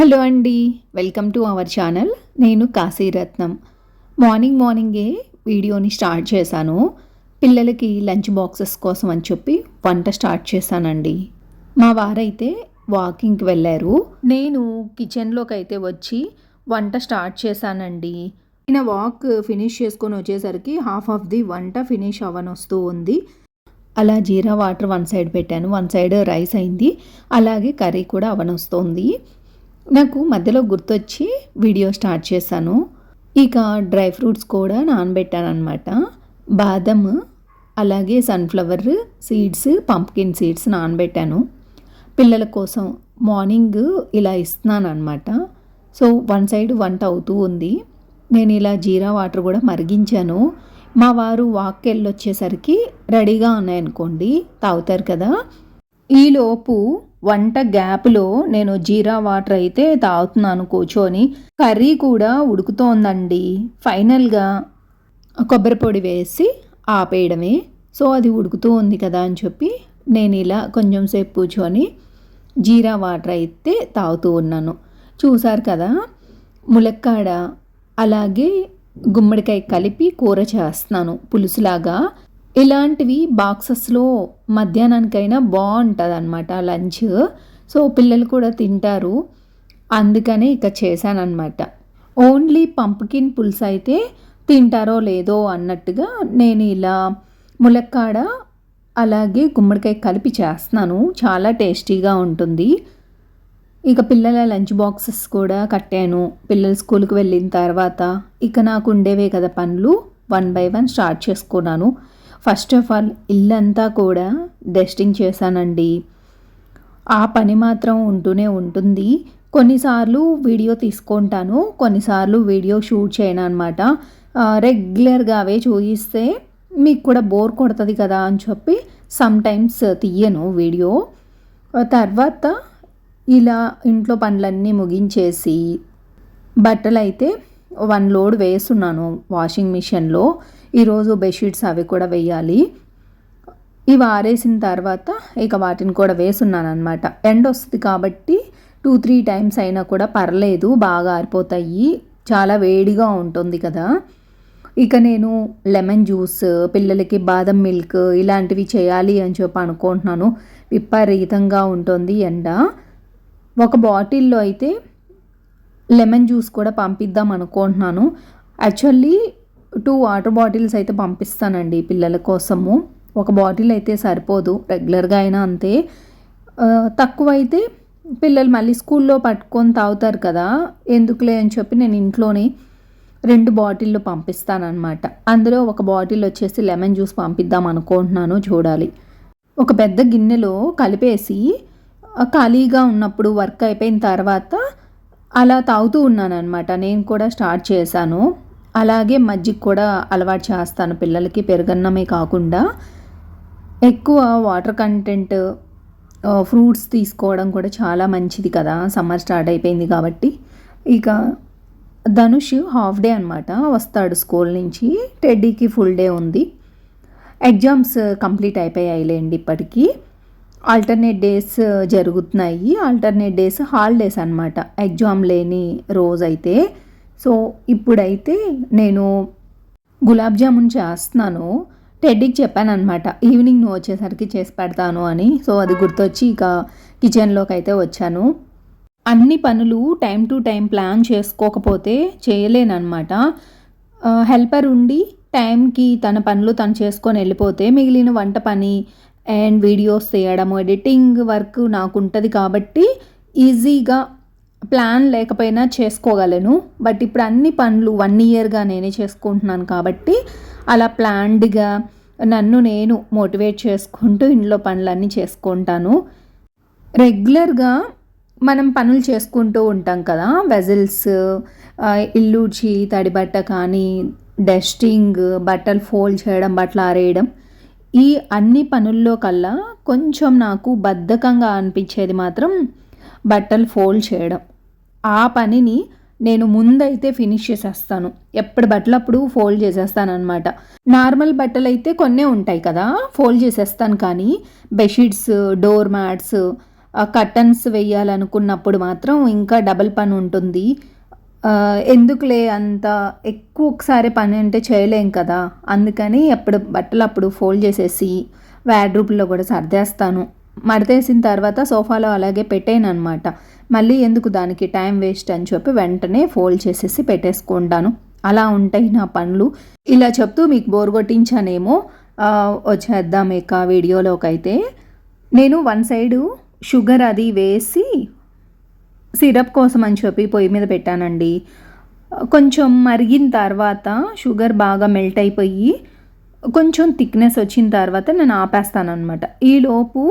Hello అండి welcome to our channel. నేను కాశీరత్నం morning మార్నింగే వీడియోని స్టార్ట్ చేశాను. పిల్లలకి లంచ్ బాక్సెస్ కోసం అని చెప్పి వంట స్టార్ట్ చేశానండి. మా వారైతే వాకింగ్కి వెళ్ళారు. నేను కిచెన్లోకి అయితే వచ్చి వంట స్టార్ట్ చేశానండి. నేను వాక్ ఫినిష్ చేసుకొని వచ్చేసరికి హాఫ్ ఆఫ్ ది వంట ఫినిష్ అవ్వని వస్తూ ఉంది. అలా జీరా వాటర్ వన్ సైడ్ పెట్టాను. వన్ సైడ్ రైస్ అయింది. అలాగే కర్రీ కూడా అవనొస్తోంది. నాకు మధ్యలో గుర్తొచ్చి వీడియో స్టార్ట్ చేశాను. ఇక డ్రై ఫ్రూట్స్ కూడా నానబెట్టాను అనమాట బాదం అలాగే సన్ఫ్లవర్ సీడ్స్ పంప్కిన్ సీడ్స్ నానబెట్టాను. పిల్లల కోసం మార్నింగ్ ఇలా ఇస్తున్నాను అనమాట సో వన్ సైడ్ వంట అవుతూ ఉంది. నేను ఇలా జీరా వాటర్ కూడా మరిగించాను. మా వారు వాక్ వెళ్ళొచ్చేసరికి రెడీగా ఉన్నాయనుకోండి తాగుతారు కదా. ఈలోపు వంట గ్యాప్లో నేను జీరా వాటర్ అయితే తాగుతున్నాను కూర్చొని. కర్రీ కూడా ఉడుకుతోందండి. ఫైనల్గా కొబ్బరి పొడి వేసి ఆపేయడమే. సో అది ఉడుకుతూ ఉంది కదా అని చెప్పి నేను ఇలా కొంచెం సేపు కూర్చొని జీరా వాటర్ అయితే తాగుతూ ఉన్నాను. చూసారు కదా ములక్కాడ అలాగే గుమ్మడికాయ కలిపి కూర చేస్తున్నాను పులుసులాగా. ఇలాంటివి బాక్సెస్లో మధ్యాహ్నానికైనా బాగుంటుంది అనమాట లంచ్. సో పిల్లలు కూడా తింటారు. అందుకనే ఇక చేశానమాట ఓన్లీ పంప్కిన్ పులుసు అయితే తింటారో లేదో అన్నట్టుగా నేను ఇలా ములక్కాడ అలాగే గుమ్మడికాయ కలిపి చేస్తున్నాను. చాలా టేస్టీగా ఉంటుంది. ఇక పిల్లల లంచ్ బాక్సెస్ కూడా కట్టాను. పిల్లలు స్కూల్కి వెళ్ళిన తర్వాత ఇక నాకు ఉండేవే కదా పనులు. వన్ బై వన్ స్టార్ట్ చేసుకున్నాను. ఫస్ట్ ఆఫ్ ఆల్ ఇల్లంతా కూడా డస్టింగ్ చేశానండి. ఆ పని మాత్రం ఉంటూనే ఉంటుంది. కొన్నిసార్లు వీడియో తీసుకుంటాను కొన్నిసార్లు వీడియో షూట్ చేయను అనమాట రెగ్యులర్గా అవే చూపిస్తే మీకు కూడా బోర్ కొడుతుంది కదా అని చెప్పి సమ్టైమ్స్ తీయను వీడియో. తర్వాత ఇలా ఇంట్లో పనులన్నీ ముగించేసి బట్టలు అయితే వన్ లోడ్ వేస్తున్నాను వాషింగ్ మిషన్లో. ఈరోజు బెడ్షీట్స్ అవి కూడా వేయాలి. ఇవి ఆరేసిన తర్వాత ఇక వాటిని కూడా వేసున్నాను అనమాట ఎండ్ వస్తుంది కాబట్టి టూ త్రీ టైమ్స్ అయినా కూడా పర్లేదు బాగా ఆరిపోతాయి. చాలా వేడిగా ఉంటుంది కదా. ఇక నేను లెమన్ జ్యూస్ పిల్లలకి బాదం మిల్క్ ఇలాంటివి చేయాలి అని చెప్పి అనుకుంటున్నాను. విపరీతంగా ఉంటుంది ఎండ. ఒక బాటిల్లో అయితే లెమన్ జ్యూస్ కూడా పంపిద్దాం అనుకుంటున్నాను. యాక్చువల్లీ టూ వాటర్ బాటిల్స్ అయితే పంపిస్తానండి పిల్లల కోసము. ఒక బాటిల్ అయితే సరిపోదు రెగ్యులర్గా అయినా అంతే. తక్కువైతే పిల్లలు మళ్ళీ స్కూల్లో పట్టుకొని తాగుతారు కదా ఎందుకులే అని చెప్పి నేను ఇంట్లోనే రెండు బాటిల్లు పంపిస్తానమాట అందులో ఒక బాటిల్ వచ్చేసి లెమన్ జ్యూస్ పంపిద్దాం అనుకుంటున్నాను చూడాలి. ఒక పెద్ద గిన్నెలో కలిపేసి ఖాళీగా ఉన్నప్పుడు వర్క్ అయిపోయిన తర్వాత అలా తాగుతూ ఉన్నాను అనమాట నేను కూడా స్టార్ట్ చేశాను. అలాగే మజ్జిగ కూడా అలవాటు చేస్తాను పిల్లలకి. పెరుగన్నమే కాకుండా ఎక్కువ వాటర్ కంటెంట్ ఫ్రూట్స్ తీసుకోవడం కూడా చాలా మంచిది కదా. సమ్మర్ స్టార్ట్ అయిపోయింది కాబట్టి. ఇక ధనుష్ హాఫ్ డే అనమాట వస్తాడు స్కూల్ నుంచి. టెడ్డీకి ఫుల్ డే ఉంది. ఎగ్జామ్స్ కంప్లీట్ అయిపోయాయిలేండి ఇప్పటికీ. ఆల్టర్నేట్ డేస్ జరుగుతున్నాయి. ఆల్టర్నేట్ డేస్ హాలిడేస్ అనమాట ఎగ్జామ్ లేని రోజు అయితే సో ఇప్పుడైతే నేను గులాబ్ జామున్ చేస్తున్నాను. టెడ్డీకి చెప్పాను అనమాట ఈవినింగ్ నువ్వు వచ్చేసరికి చేసి పెడతాను అని. సో అది గుర్తొచ్చి ఇక కిచెన్లోకి అయితే వచ్చాను. అన్ని పనులు టైం టు టైం ప్లాన్ చేసుకోకపోతే చేయలేనమాట హెల్పర్ ఉండి టైంకి తన పనులు తను చేసుకొని వెళ్ళిపోతే మిగిలిన వంట పని అండ్ వీడియోస్ తీయడము ఎడిటింగ్ వర్క్ నాకు ఉంటుంది కాబట్టి ఈజీగా ప్లాన్ లేకపోయినా చేసుకోగలను. బట్ ఇప్పుడు అన్ని పనులు వన్ ఇయర్గా నేనే చేసుకుంటున్నాను కాబట్టి అలా ప్లాన్డ్గా నన్ను నేను మోటివేట్ చేసుకుంటూ ఇంట్లో పనులన్నీ చేసుకుంటాను. రెగ్యులర్గా మనం పనులు చేసుకుంటూ ఉంటాం కదా వెజిల్స్ ఇల్లుచి తడిబట్ట కానీ డస్టింగ్ బట్టలు ఫోల్డ్ చేయడం బట్టలు ఆరేయడం ఈ అన్ని పనుల్లో కల్లా కొంచెం నాకు బద్ధకంగా అనిపించేది మాత్రం బట్టలు ఫోల్డ్ చేయడం. ఆ పనిని నేను ముందైతే ఫినిష్ చేసేస్తాను. ఎప్పుడు బట్టలు అప్పుడు ఫోల్డ్ చేసేస్తాను అనమాట నార్మల్ బట్టలు అయితే కొన్నే ఉంటాయి కదా ఫోల్డ్ చేసేస్తాను కానీ బెడ్షీట్స్ డోర్ మ్యాట్స్ కర్టన్స్ వేయాలనుకున్నప్పుడు మాత్రం ఇంకా డబల్ పని ఉంటుంది. ఎందుకులే అంత ఎక్కువ ఒకసారి పని అంటే చేయలేం కదా అందుకని ఎప్పుడు బట్టలు అప్పుడు ఫోల్డ్ చేసేసి వ్యాడ్రూప్లో కూడా సర్దేస్తాను. మడతేసిన తర్వాత సోఫాలో అలాగే పెట్టాను అనమాట మళ్ళీ ఎందుకు దానికి టైం వేస్ట్ అని చెప్పి వెంటనే ఫోల్డ్ చేసేసి పెట్టేసుకుంటాను. అలా ఉంటాయి నా పనులు. ఇలా చెప్తూ మీకు బోర్ కొట్టించానేమో వచ్చేద్దాం ఇక వీడియోలోకి అయితే నేను వన్ సైడు షుగర్ అది వేసి సిరప్ కోసం అని చెప్పి పొయ్యి మీద పెట్టానండి. కొంచెం మరిగిన తర్వాత షుగర్ బాగా మెల్ట్ అయిపోయి కొంచెం థిక్నెస్ వచ్చిన తర్వాత నేను ఆపేస్తాను అనమాట ఈలోపు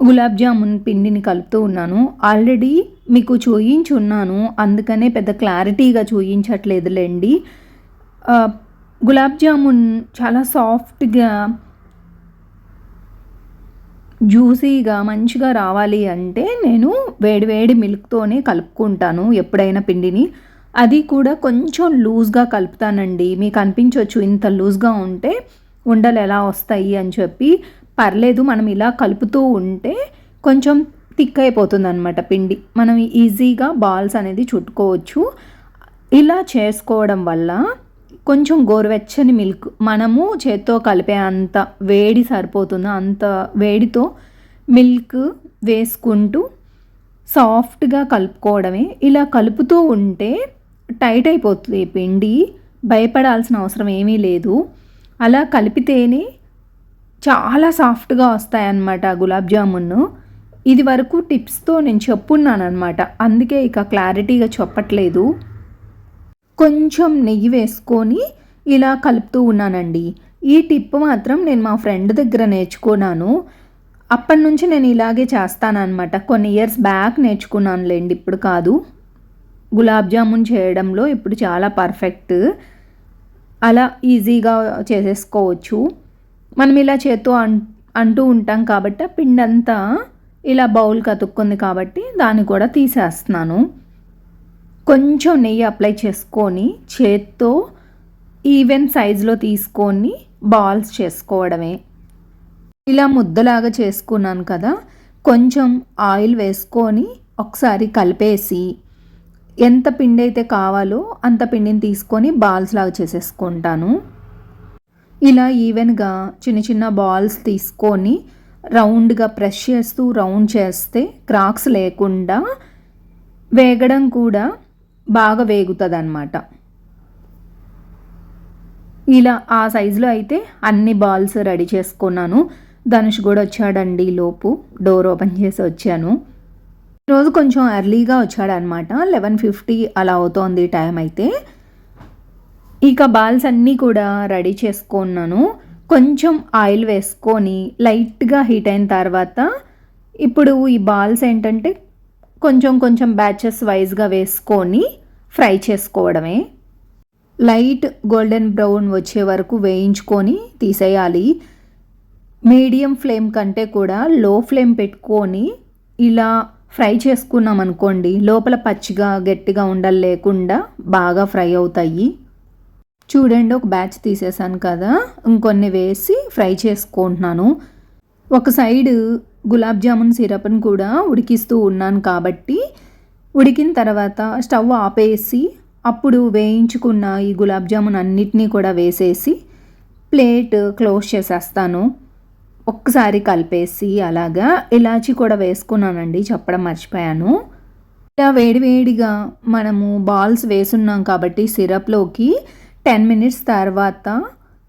గులాబ్ జామున్ పిండిని కలుపుతూ ఉన్నాను. ఆల్రెడీ మీకు చూయించున్నాను అందుకనే పెద్ద క్లారిటీగా చూయించట్లేదులేండి. గులాబ్ జామున్ చాలా సాఫ్ట్గా జ్యూసీగా మంచిగా రావాలి అంటే నేను వేడివేడి మిల్క్తోనే కలుపుకుంటాను ఎప్పుడైనా పిండిని. అది కూడా కొంచెం లూజ్గా కలుపుతానండి. మీకు అనిపించవచ్చు ఇంత లూజ్గా ఉంటే ఉండలు ఎలా వస్తాయి అని చెప్పి. పర్లేదు మనం ఇలా కలుపుతూ ఉంటే కొంచెం థిక్ అయిపోతుంది అనమాట పిండి. మనం ఈజీగా బాల్స్ అనేది చుట్టుకోవచ్చు. ఇలా చేసుకోవడం వల్ల కొంచెం గోరువెచ్చని మిల్క్ మనము చేత్తో కలిపే అంత వేడి సరిపోతుంది అంత వేడితో మిల్క్ వేసుకుంటూ సాఫ్ట్గా కలుపుకోవడమే. ఇలా కలుపుతూ ఉంటే టైట్ అయిపోతుంది పిండి భయపడాల్సిన అవసరం ఏమీ లేదు. అలా కలిపితేనే చాలా సాఫ్ట్గా వస్తాయన్నమాట గులాబ్ జామున్ ఇది వరకు టిప్స్తో నేను చెప్పున్నాను అనమాట అందుకే ఇక క్లారిటీగా చెప్పట్లేదు. కొంచెం నెయ్యి వేసుకొని ఇలా కలుపుతూ ఉన్నానండి. ఈ టిప్ మాత్రం నేను మా ఫ్రెండ్ దగ్గర నేర్చుకున్నాను. అప్పటి నుంచి నేను ఇలాగే చేస్తానన్నమాట. కొన్ని ఇయర్స్ బ్యాక్ నేర్చుకున్నానులేండి ఇప్పుడు కాదు. గులాబ్ జామున్ చేయడంలో ఇప్పుడు చాలా పర్ఫెక్ట్. అలా ఈజీగా చేసేసుకోవచ్చు. మనం ఇలా చేత్తో అన్ అంటూ ఉంటాం కాబట్టి ఆ పిండి అంతా ఇలా బౌల్ కతుక్కుంది కాబట్టి దాన్ని కూడా తీసేస్తున్నాను. కొంచెం నెయ్యి అప్లై చేసుకొని చేత్తో ఈవెన్ సైజులో తీసుకొని బాల్స్ చేసుకోవడమే. ఇలా ముద్దలాగా చేసుకున్నాను కదా కొంచెం ఆయిల్ వేసుకొని ఒకసారి కలిపేసి ఎంత పిండి అయితే కావాలో అంత పిండిని తీసుకొని బాల్స్ లాగా చేసేసుకుంటాను. ఇలా ఈవెన్గా చిన్న చిన్న బాల్స్ తీసుకొని రౌండ్గా ప్రెస్ చేస్తూ రౌండ్ చేస్తే క్రాక్స్ లేకుండా వేగడం కూడా బాగా వేగుతుంది అనమాట ఇలా ఆ సైజులో అయితే అన్ని బాల్స్ రెడీ చేసుకున్నాను. ధనుష్ కూడా వచ్చాడండి లోపు డోర్ ఓపెన్ చేసి వచ్చాను. ఈరోజు కొంచెం ఎర్లీగా వచ్చాడనమాట లెవెన్ ఫిఫ్టీ అలా అవుతోంది టైం అయితే. ఇక బాల్స్ అన్నీ కూడా రెడీ చేసుకున్నాను. కొంచెం ఆయిల్ వేసుకొని లైట్గా హీట్ అయిన తర్వాత ఇప్పుడు ఈ బాల్స్ ఏంటంటే కొంచెం కొంచెం బ్యాచెస్ వైజ్గా వేసుకొని ఫ్రై చేసుకోవడమే. లైట్ గోల్డెన్ బ్రౌన్ వచ్చే వరకు వేయించుకొని తీసేయాలి. మీడియం ఫ్లేమ్ కంటే కూడా లో ఫ్లేమ్ పెట్టుకొని ఇలా ఫ్రై చేసుకున్నాం అనుకోండి లోపల పచ్చిగా గట్టిగా ఉండలు లేకుండా బాగా ఫ్రై అవుతాయి. చూడండి ఒక బ్యాచ్ తీసేసాను కదా. ఇంకొన్ని వేసి ఫ్రై చేసుకుంటున్నాను. ఒక సైడ్ గులాబ్ జామున్ సిరప్ని కూడా ఉడికిస్తూ ఉన్నాను కాబట్టి ఉడికిన తర్వాత స్టవ్ ఆపేసి అప్పుడు వేయించుకున్న ఈ గులాబ్ జామున్ అన్నిటినీ కూడా వేసేసి ప్లేట్ క్లోజ్ చేసేస్తాను. ఒక్కసారి కలిపేసి అలాగా ఇలాచి కూడా వేసుకున్నానండి చెప్పడం మర్చిపోయాను. ఇలా వేడివేడిగా మనము బాల్స్ వేసున్నాం కాబట్టి సిరప్లోకి టెన్ మినిట్స్ తర్వాత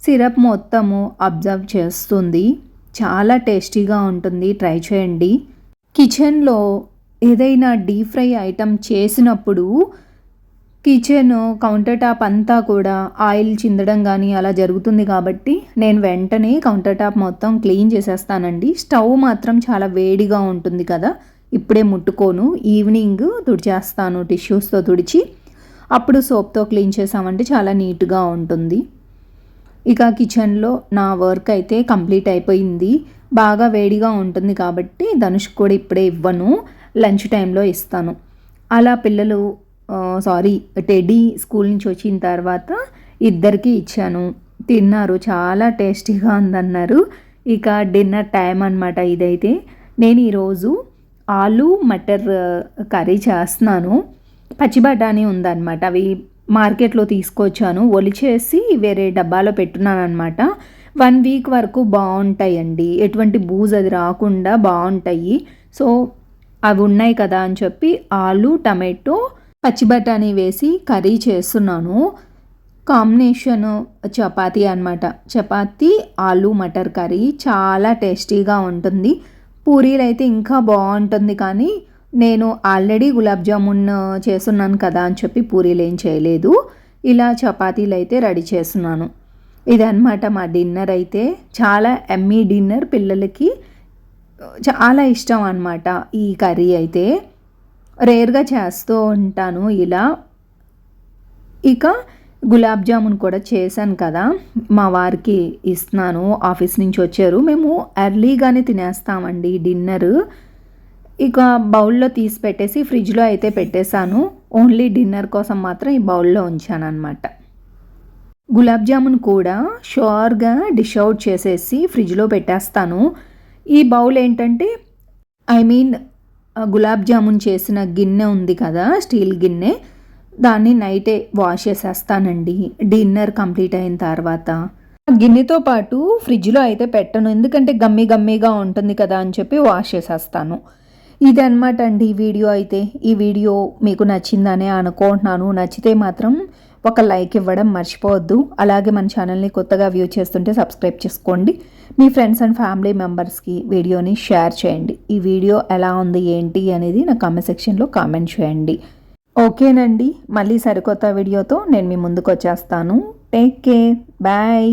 సిరప్ మొత్తము అబ్జర్వ్ చేస్తుంది. చాలా టేస్టీగా ఉంటుంది. ట్రై చేయండి. కిచెన్లో ఏదైనా డీప్ ఫ్రై ఐటమ్ చేసినప్పుడు కిచెన్ కౌంటర్ టాప్ అంతా కూడా ఆయిల్ చిందడం కానీ అలా జరుగుతుంది కాబట్టి నేను వెంటనే కౌంటర్ టాప్ మొత్తం క్లీన్ చేసేస్తానండి. స్టవ్ మాత్రం చాలా వేడిగా ఉంటుంది కదా. ఇప్పుడే ముట్టుకోను. ఈవినింగ్ తుడిచేస్తాను టిష్యూస్తో తుడిచి. అప్పుడు సోప్తో క్లీన్ చేసామంటే చాలా నీట్గా ఉంటుంది. ఇక కిచెన్లో నా వర్క్ అయితే కంప్లీట్ అయిపోయింది. బాగా వేడిగా ఉంటుంది కాబట్టి ధనుష్ కూడా ఇప్పుడే ఇవ్వను. లంచ్ టైంలో ఇస్తాను. అలా పిల్లలు సారీ టెడీ స్కూల్ నుంచి వచ్చిన తర్వాత ఇద్దరికి ఇచ్చాను. తిన్నారు. చాలా టేస్టీగా ఉందన్నారు. ఇక డిన్నర్ టైం అనమాట ఇదైతే. నేను ఈరోజు ఆలు మటర్ కర్రీ చేస్తున్నాను. పచ్చి బఠానీ ఉందన్నమాట. అవి మార్కెట్లో తీసుకొచ్చాను. ఒలిచేసి వేరే డబ్బాలో పెట్టున్నాను అనమాట వన్ వీక్ వరకు బాగుంటాయండి. ఎటువంటి బూజ్ అది రాకుండా బాగుంటాయి. సో అవి ఉన్నాయి కదా అని చెప్పి ఆలు టమాటో పచ్చి బఠానీ వేసి కర్రీ చేస్తున్నాను. కాంబినేషన్ చపాతీ అనమాట చపాతీ ఆలు మటర్ కర్రీ చాలా టేస్టీగా ఉంటుంది. పూరీలు అయితే ఇంకా బాగుంటుంది కానీ నేను ఆల్రెడీ గులాబ్ జామున్ చేస్తున్నాను కదా అని చెప్పి పూరీలు ఏం చేయలేదు. ఇలా చపాతీలు అయితే రెడీ చేస్తున్నాను. ఇదన్నమాట మా డిన్నర్ అయితే. చాలా ఎమ్మీ డిన్నర్ పిల్లలకి చాలా ఇష్టం అనమాట ఈ కర్రీ అయితే. రేర్గా చేస్తూ ఉంటాను ఇలా. ఇక గులాబ్ జామున్ కూడా చేశాను కదా. మా వారికి ఇస్తున్నాను. ఆఫీస్ నుంచి వచ్చారు. మేము ఎర్లీగానే తినేస్తామండి డిన్నర్. ఇక బౌల్లో తీసి పెట్టేసి ఫ్రిడ్జ్లో అయితే పెట్టేశాను. ఓన్లీ డిన్నర్ కోసం మాత్రం ఈ బౌల్లో ఉంచాను అనమాట గులాబ్ జామున్ కూడా షూర్గా డిష్ అవుట్ చేసేసి ఫ్రిడ్జ్లో పెట్టేస్తాను. ఈ బౌల్ ఏంటంటే ఐ మీన్ గులాబ్ జామున్ చేసిన గిన్నె ఉంది కదా స్టీల్ గిన్నె. దాన్ని నైటే వాష్ చేసేస్తానండి. డిన్నర్ కంప్లీట్ అయిన తర్వాత. గిన్నెతో పాటు ఫ్రిడ్జ్లో అయితే పెట్టను. ఎందుకంటే గమ్మి గమ్మిగా ఉంటుంది కదా అని చెప్పి వాష్ చేసేస్తాను. ఇది అండి ఈ వీడియో అయితే. ఈ వీడియో మీకు నచ్చిందనే అనుకుంటున్నాను. నచ్చితే మాత్రం ఒక లైక్ ఇవ్వడం మర్చిపోవద్దు. అలాగే మన ఛానల్ని కొత్తగా వ్యూ చేస్తుంటే సబ్స్క్రైబ్ చేసుకోండి. మీ ఫ్రెండ్స్ అండ్ ఫ్యామిలీ మెంబర్స్కి వీడియోని షేర్ చేయండి. ఈ వీడియో ఎలా ఉంది ఏంటి అనేది నా కామెంట్ సెక్షన్లో కామెంట్ చేయండి. ఓకేనండి. మళ్ళీ సరికొత్త వీడియోతో నేను మీ ముందుకు వచ్చేస్తాను. Take care bye